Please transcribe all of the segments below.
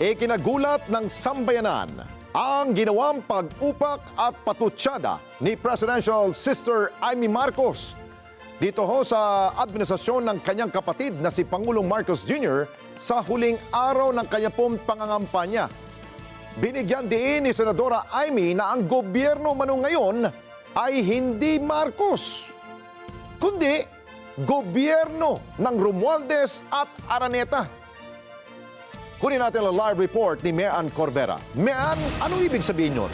Ikinagulat ng sambayanan ang ginawang pag-upak at patutsada ni Presidential Sister Amy Marcos dito ho sa administrasyon ng kanyang kapatid na si Pangulong Marcos Jr. sa huling araw ng kanya pong pangangampanya. Binigyan din ni Senadora Amy na ang gobyerno mano ngayon ay hindi Marcos, kundi gobyerno ng Romualdez at Araneta. Kunin natin ang live report ni Mean Corbera. Mean, ano ibig sabihin yun?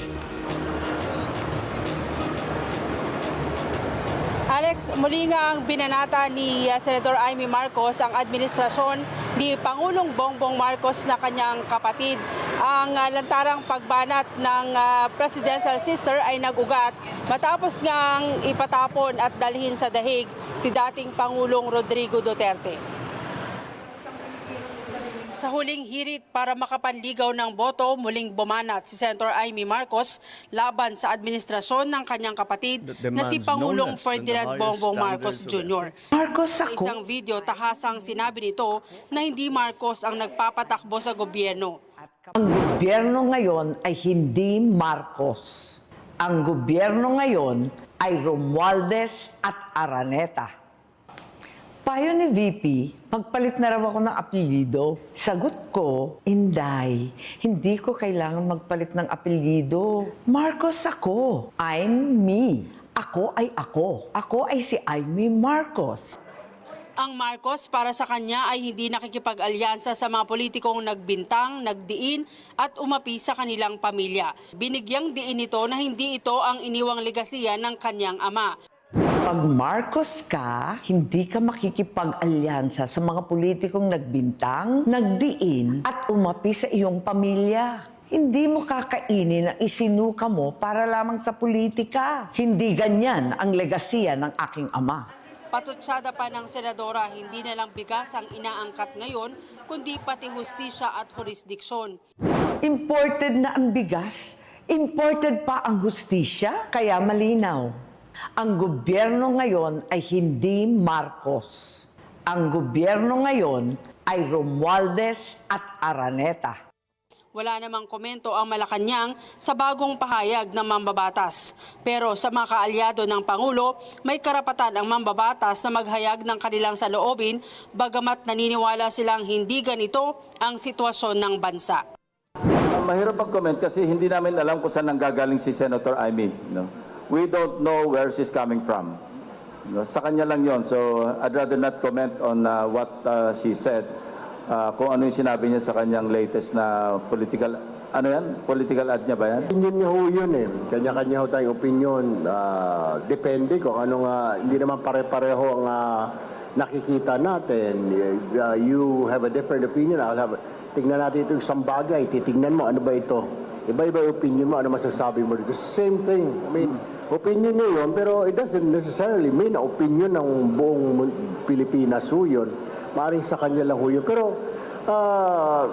Alex, muli nga ang binanata ni uh, Senator Amy Marcos ang administrasyon ni Pangulong Bongbong Marcos na kanyang kapatid. Ang uh, lantarang pagbanat ng uh, presidential sister ay nagugat matapos ngang ipatapon at dalhin sa dahig si dating Pangulong Rodrigo Duterte. Sa huling hirit para makapanligaw ng boto, muling bumanat si Senator Amy Marcos laban sa administrasyon ng kanyang kapatid na si Pangulong Ferdinand Bongbong Marcos Jr. Marcos Sa isang video, tahasang sinabi nito na hindi Marcos ang nagpapatakbo sa gobyerno. Ang gobyerno ngayon ay hindi Marcos. Ang gobyerno ngayon ay Romualdez at Araneta. Payo ni VP, magpalit na raw ako ng apelyido. Sagot ko, Inday, hindi ko kailangan magpalit ng apelyido. Marcos ako. I'm me. Ako ay ako. Ako ay si Amy Marcos. Ang Marcos para sa kanya ay hindi nakikipag-alyansa sa mga politikong nagbintang, nagdiin at umapi sa kanilang pamilya. Binigyang diin ito na hindi ito ang iniwang legasiya ng kanyang ama. Pag Marcos ka, hindi ka makikipag-alyansa sa mga politikong nagbintang, nagdiin, at umapi sa iyong pamilya. Hindi mo kakainin ang isinuka mo para lamang sa politika. Hindi ganyan ang legasiya ng aking ama. Patutsada pa ng senadora, hindi na lang bigas ang inaangkat ngayon, kundi pati hustisya at jurisdiksyon. Imported na ang bigas, imported pa ang hustisya, kaya malinaw. Ang gobyerno ngayon ay hindi Marcos. Ang gobyerno ngayon ay Romualdez at Araneta. Wala namang komento ang Malacanang sa bagong pahayag ng mambabatas. Pero sa mga kaalyado ng Pangulo, may karapatan ang mambabatas na maghayag ng kanilang saloobin bagamat naniniwala silang hindi ganito ang sitwasyon ng bansa. Ah, Mahirap mag-comment kasi hindi namin alam kung saan nanggagaling si Senator Amy. No? We don't know where she's coming from. Sa kanya lang yon. So I'd rather not comment on uh, what uh, she said. Uh, kung ano yung sinabi niya sa kanyang latest na political, ano yan? Political ad niya ba yan? Opinion niya ho yun eh. Kanya-kanya ho tayong opinion. Ah, depende kung ano nga, hindi naman pare-pareho ang ah, nakikita natin. Ah, you have a different opinion, I'll have a, natin ito isang bagay, titingnan mo, ano ba ito? Iba-iba opinion mo, ano masasabi mo dito. Same thing. I mean, opinion niya yun, pero it doesn't necessarily mean na opinion ng buong Pilipinas ho yun. Maaaring sa kanya lang ho yun. Pero, ah,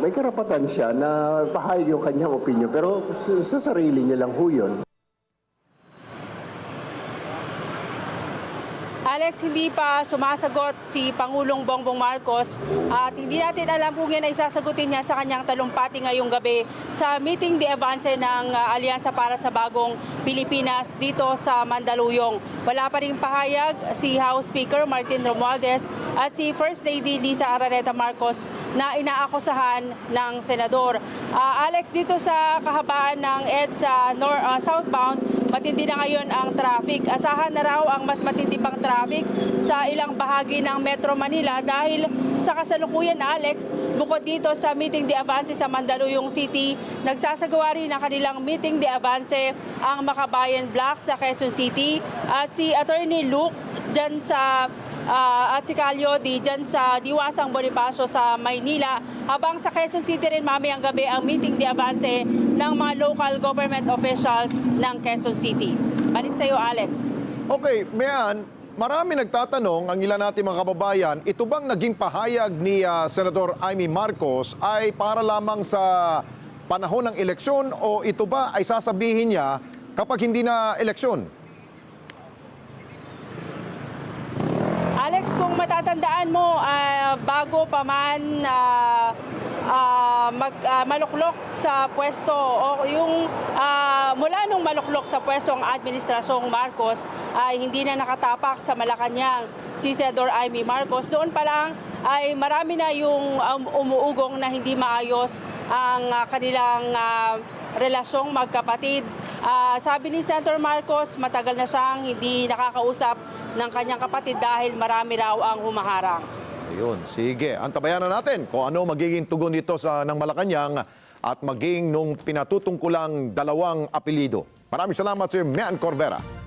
may karapatan siya na pahayag yung kanyang opinion, pero sa, sa sarili niya lang ho yun. Alex, hindi pa sumasagot si Pangulong Bongbong Marcos at hindi natin alam kung yan ay sasagutin niya sa kanyang talumpati ngayong gabi sa meeting de avance ng uh, Alyansa para sa Bagong Pilipinas dito sa Mandaluyong. Wala pa rin pahayag si House Speaker Martin Romualdez at si First Lady Lisa Araneta Marcos na inaakusahan ng senador. Ah, Alex, dito sa kahabaan ng EDSA nor, ah, southbound, matindi na ngayon ang traffic. Asahan na raw ang mas matindi pang traffic sa ilang bahagi ng Metro Manila dahil sa kasalukuyan, Alex, bukod dito sa meeting de avance sa Mandaluyong City, nagsasagawa rin ng kanilang meeting de avance ang Makabayan Block sa Quezon City at si Attorney Luke dyan sa Ah, at si Calio di dyan sa Diwasang Bonifacio sa Maynila. Habang sa Quezon City rin mamayang gabi ang meeting de avance ng mga local government officials ng Quezon City. Balik sa iyo, Alex. Okay, Mean, marami nagtatanong, ang ilan natin mga kababayan, ito bang naging pahayag ni ah, Senador Amy Marcos ay para lamang sa panahon ng eleksyon o ito ba ay sasabihin niya kapag hindi na eleksyon? Matatandaan mo, ah, bago pa man ah, um, mag, ah, maluklok sa pwesto o yung ah, mula nung maluklok sa pwesto ang administrasyong Marcos ay hindi na nakatapak sa Malacanang si Senador Amy Marcos. Doon pa lang ay marami na yung um, umuugong na hindi maayos ang ah, kanilang ah, relasyong magkapatid. Ah, sabi ni Senator Marcos, matagal na siyang hindi nakakausap ng kanyang kapatid dahil marami raw ang humaharang. Ayun, sige. Antabayan na natin kung ano magiging tugon nito sa ng Malacanang at maging nung pinatutungkulang dalawang apelido. Maraming salamat, Sir Mian Corvera.